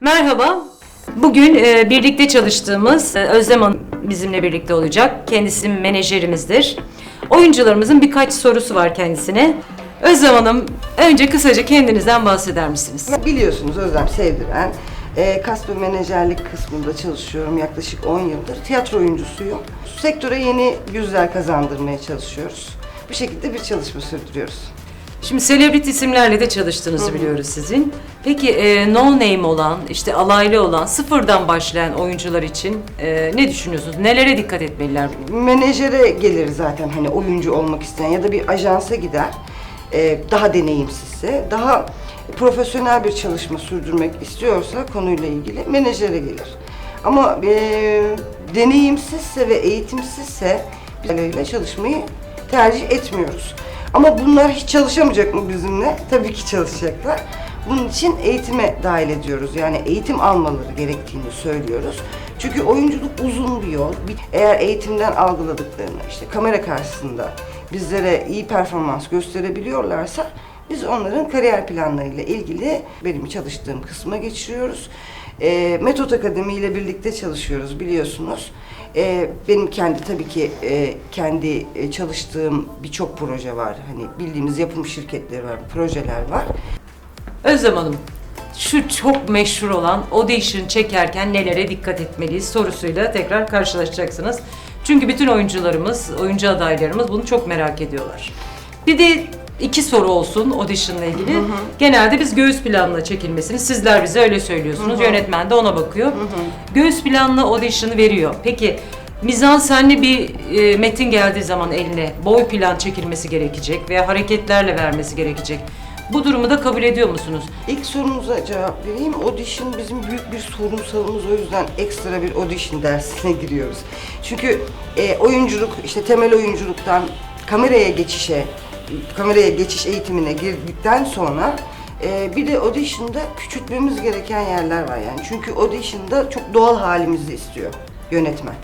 Merhaba. Bugün e, birlikte çalıştığımız e, Özlem Hanım bizimle birlikte olacak. Kendisi menajerimizdir. Oyuncularımızın birkaç sorusu var kendisine. Özlem Hanım, önce kısaca kendinizden bahseder misiniz? Biliyorsunuz Özlem Sevdiren. E, kas menajerlik kısmında çalışıyorum yaklaşık 10 yıldır. Tiyatro oyuncusuyum. Sektöre yeni yüzler kazandırmaya çalışıyoruz. Bu şekilde bir çalışma sürdürüyoruz. Şimdi celebrity isimlerle de çalıştığınızı biliyoruz sizin. Peki e, no name olan, işte alaylı olan, sıfırdan başlayan oyuncular için e, ne düşünüyorsunuz? Nelere dikkat etmeliler? Menajere gelir zaten hani oyuncu olmak isteyen ya da bir ajansa gider. E, daha deneyimsizse, daha profesyonel bir çalışma sürdürmek istiyorsa konuyla ilgili menajere gelir. Ama e, deneyimsizse ve eğitimsizse bizlerle çalışmayı tercih etmiyoruz. Ama bunlar hiç çalışamayacak mı bizimle? Tabii ki çalışacaklar. Bunun için eğitime dahil ediyoruz. Yani eğitim almaları gerektiğini söylüyoruz. Çünkü oyunculuk uzun bir yol. Eğer eğitimden algıladıklarını işte kamera karşısında bizlere iyi performans gösterebiliyorlarsa biz onların kariyer planlarıyla ilgili benim çalıştığım kısma geçiriyoruz. E, Metot Akademi ile birlikte çalışıyoruz biliyorsunuz. E, benim kendi tabii ki e, kendi e, çalıştığım birçok proje var. Hani bildiğimiz yapım şirketleri var, projeler var. Özlem Hanım, şu çok meşhur olan audition çekerken nelere dikkat etmeliyiz sorusuyla tekrar karşılaşacaksınız. Çünkü bütün oyuncularımız, oyuncu adaylarımız bunu çok merak ediyorlar. Bir de iki soru olsun auditionla ilgili. Genelde biz göğüs planla çekilmesini, sizler bize öyle söylüyorsunuz. Yönetmen de ona bakıyor. Göğüs planla audition'ı veriyor. Peki mizansenli bir e, metin geldiği zaman eline boy plan çekilmesi gerekecek veya hareketlerle vermesi gerekecek. Bu durumu da kabul ediyor musunuz? İlk sorunuza cevap vereyim. Audition bizim büyük bir sorunsalımız. O yüzden ekstra bir audition dersine giriyoruz. Çünkü e, oyunculuk, işte temel oyunculuktan kameraya geçişe, kameraya geçiş eğitimine girdikten sonra e, bir de audition'da küçültmemiz gereken yerler var yani. Çünkü audition'da çok doğal halimizi istiyor yönetmen.